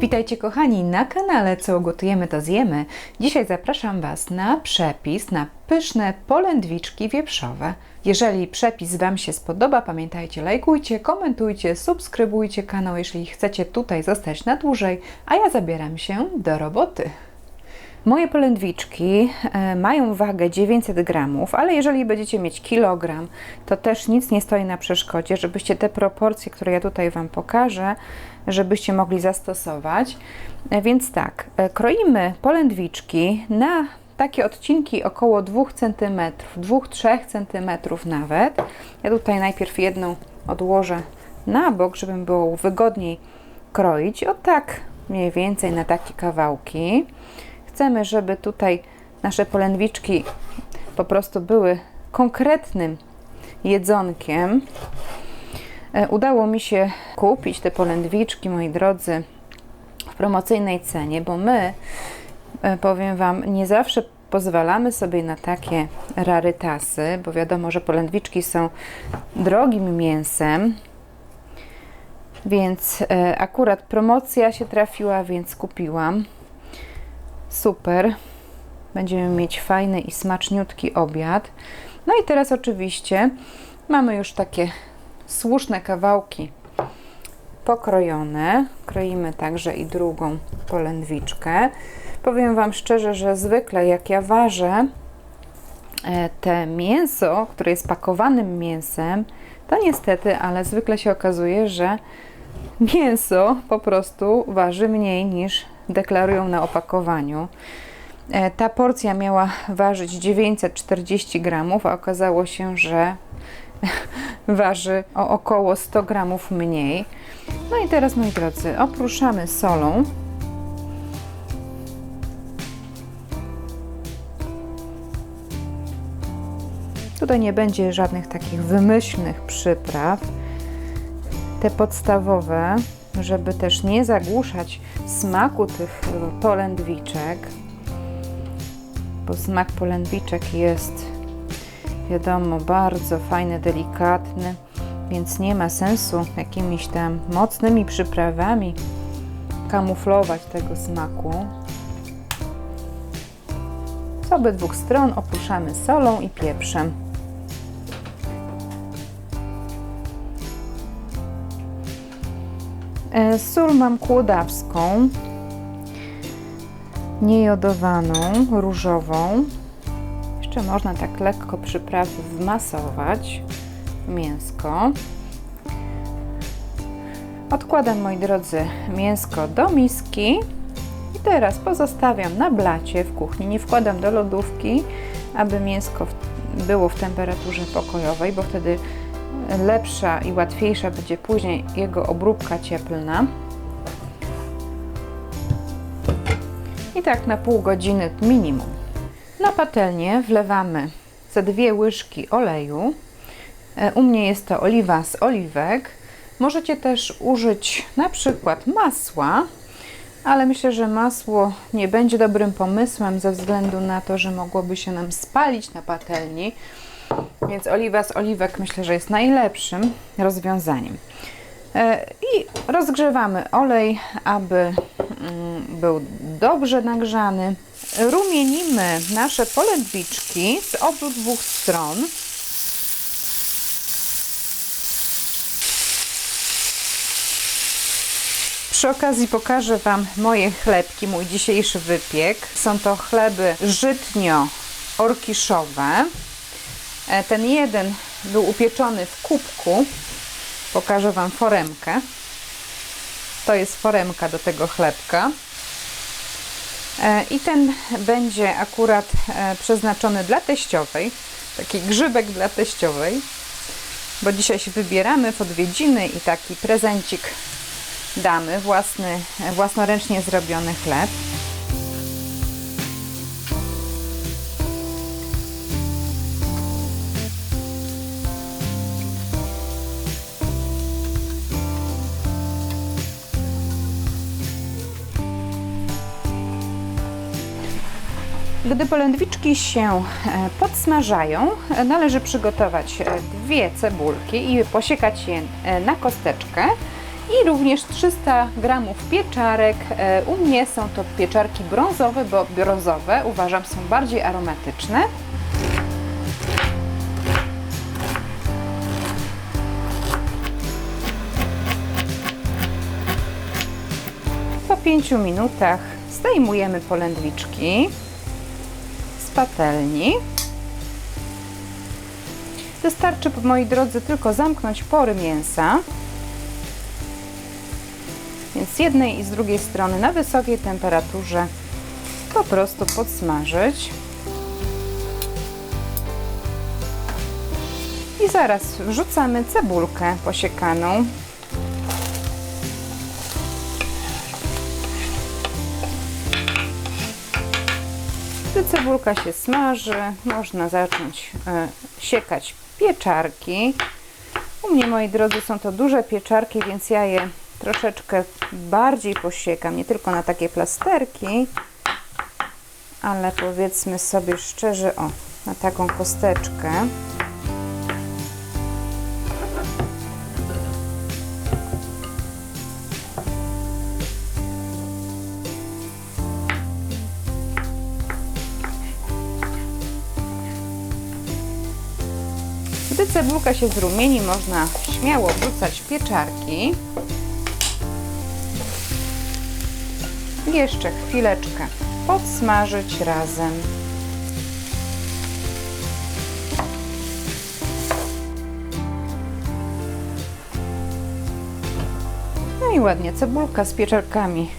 Witajcie kochani na kanale Co gotujemy to zjemy. Dzisiaj zapraszam Was na przepis na pyszne polędwiczki wieprzowe. Jeżeli przepis Wam się spodoba, pamiętajcie, lajkujcie, komentujcie, subskrybujcie kanał, jeśli chcecie tutaj zostać na dłużej, a ja zabieram się do roboty. Moje polędwiczki e, mają wagę 900 gramów, ale jeżeli będziecie mieć kilogram, to też nic nie stoi na przeszkodzie, żebyście te proporcje, które ja tutaj Wam pokażę, żebyście mogli zastosować. E, Więc tak, e, kroimy polędwiczki na takie odcinki około 2 cm, 2-3 cm nawet. Ja tutaj najpierw jedną odłożę na bok, żeby było wygodniej kroić. O tak mniej więcej na takie kawałki. Chcemy, żeby tutaj nasze polędwiczki po prostu były konkretnym jedzonkiem. E, Udało mi się kupić te polędwiczki, moi drodzy, w promocyjnej cenie, bo my, e, powiem Wam, nie zawsze pozwalamy sobie na takie rarytasy, bo wiadomo, że polędwiczki są drogim mięsem, więc e, akurat promocja się trafiła, więc kupiłam. Super. Będziemy mieć fajny i smaczniutki obiad. No i teraz oczywiście mamy już takie słuszne kawałki pokrojone. Kroimy także i drugą polędwiczkę. Powiem Wam szczerze, że zwykle jak ja ważę e, te mięso, które jest pakowanym mięsem, to niestety, ale zwykle się okazuje, że mięso po prostu waży mniej niż deklarują na opakowaniu. E, Ta porcja miała ważyć 940 gramów, a okazało się, że waży o około 100 gramów mniej. No i teraz, moi drodzy, oprószamy solą. Tutaj nie będzie żadnych takich wymyślnych przypraw. Te podstawowe, żeby też nie zagłuszać smaku tych polędwiczek, bo smak polędwiczek jest, wiadomo, bardzo fajny, delikatny, więc nie ma sensu jakimiś tam mocnymi przyprawami kamuflować tego smaku. Z obydwu stron oprószamy solą i pieprzem. Sól mam kłodawską, niejodowaną, różową. Jeszcze można tak lekko przyprawy wmasować mięsko. Odkładam, moi drodzy, mięsko do miski i teraz pozostawiam na blacie w kuchni. Nie wkładam do lodówki, aby mięsko było w temperaturze pokojowej, bo wtedy lepsza i łatwiejsza będzie później jego obróbka cieplna. I tak na pół godziny minimum. Na patelnię wlewamy ze dwie łyżki oleju. E, U mnie jest to oliwa z oliwek. Możecie też użyć na przykład masła, ale myślę, że masło nie będzie dobrym pomysłem ze względu na to, że mogłoby się nam spalić na patelni. Więc oliwa z oliwek myślę, że jest najlepszym rozwiązaniem. E, I rozgrzewamy olej, aby mm, był dobrze nagrzany. Rumienimy nasze polędwiczki z obu dwóch stron. Przy okazji pokażę Wam moje chlebki, mój dzisiejszy wypiek. Są to chleby żytnio-orkiszowe. E, Ten jeden był upieczony w kubku. Pokażę Wam foremkę. To jest foremka do tego chlebka. E, I ten będzie akurat e, przeznaczony dla teściowej. Taki grzybek dla teściowej. Bo dzisiaj się wybieramy w odwiedziny i taki prezencik damy. Własny, własnoręcznie zrobiony chleb. Gdy polędwiczki się e, podsmażają, e, należy przygotować e, dwie cebulki i posiekać je na kosteczkę i również 300 gramów pieczarek. U mnie są to pieczarki brązowe, bo brązowe uważam są bardziej aromatyczne. Po 5 minutach zdejmujemy polędwiczki patelni. Wystarczy, moi drodzy, tylko zamknąć pory mięsa. Więc z jednej i z drugiej strony na wysokiej temperaturze po prostu podsmażyć. I zaraz wrzucamy cebulkę posiekaną. Gdy cebulka się smaży, można zacząć e, siekać pieczarki. U mnie, moi drodzy, są to duże pieczarki, więc ja je troszeczkę bardziej posiekam, nie tylko na takie plasterki, ale powiedzmy sobie szczerze, o, na taką kosteczkę. Gdy cebulka się zrumieni, można śmiało wrzucać pieczarki. Jeszcze chwileczkę podsmażyć razem. No i ładnie cebulka z pieczarkami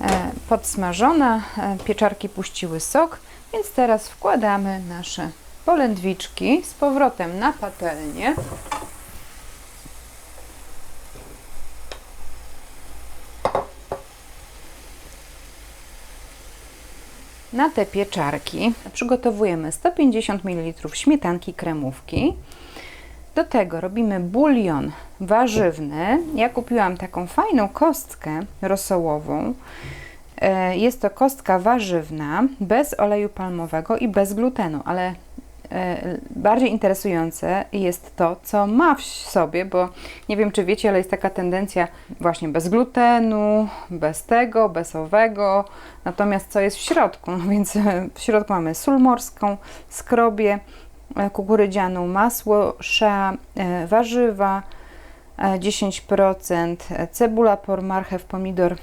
e, podsmażona, e, pieczarki puściły sok, więc teraz wkładamy nasze polędwiczki z powrotem na patelnię. Na te pieczarki przygotowujemy 150 ml śmietanki kremówki. Do tego robimy bulion warzywny. Ja kupiłam taką fajną kostkę rosołową. E, Jest to kostka warzywna, bez oleju palmowego i bez glutenu, ale bardziej interesujące jest to, co ma w sobie, bo nie wiem, czy wiecie, ale jest taka tendencja właśnie bez glutenu, bez tego, bez owego, natomiast co jest w środku? No więc e, w środku mamy sól morską, skrobię, e, kukurydzianą, masło, sza, e, warzywa, e, 10%, e, cebula, por, marchew, pomidor,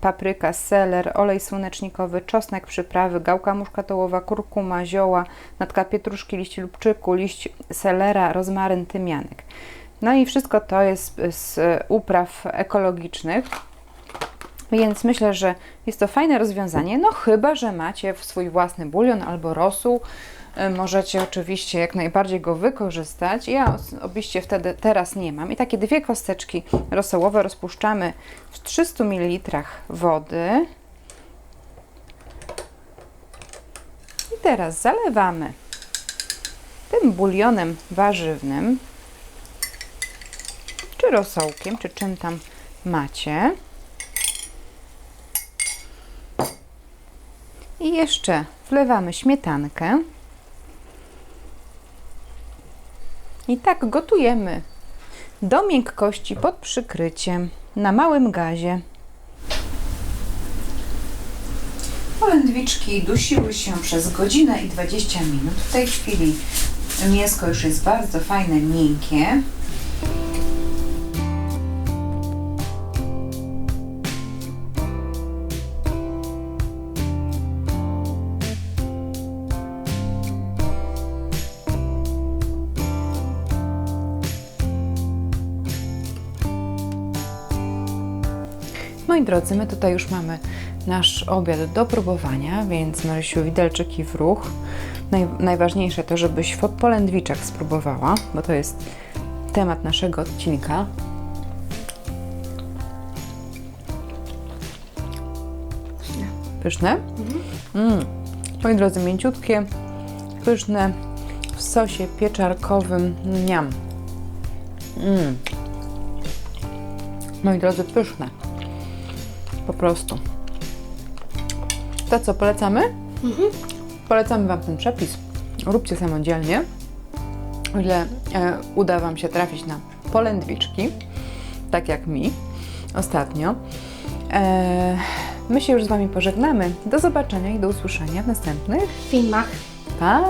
papryka, seler, olej słonecznikowy, czosnek, przyprawy, gałka muszkatołowa, kurkuma, zioła, natka pietruszki, liść lubczyku, liść selera, rozmaryn, tymianek. No i wszystko to jest z upraw ekologicznych. Więc myślę, że jest to fajne rozwiązanie, no chyba, że macie swój własny bulion albo rosół. Y, Możecie oczywiście jak najbardziej go wykorzystać. Ja osobiście wtedy teraz nie mam. I takie dwie kosteczki rosołowe rozpuszczamy w 300 ml wody. I teraz zalewamy tym bulionem warzywnym, czy rosołkiem, czy czym tam macie. I jeszcze wlewamy śmietankę. I tak gotujemy do miękkości pod przykryciem na małym gazie. Polędwiczki dusiły się przez godzinę i 20 minut. W tej chwili mięsko już jest bardzo fajne, miękkie. Moi drodzy, my tutaj już mamy nasz obiad do próbowania, więc Marysiu, widelczyki w ruch. Naj, najważniejsze to, żebyś fo- polędwiczek spróbowała, bo to jest temat naszego odcinka. Pyszne? Mm. Moi drodzy, mięciutkie, pyszne, w sosie pieczarkowym. Niam. Mm. Moi drodzy, pyszne. Po prostu. To co, polecamy? Polecamy Wam ten przepis. Róbcie samodzielnie. O ile e, uda Wam się trafić na polędwiczki, tak jak mi, ostatnio. E, my się już z Wami pożegnamy. Do zobaczenia i do usłyszenia w następnych. filmach. Pa!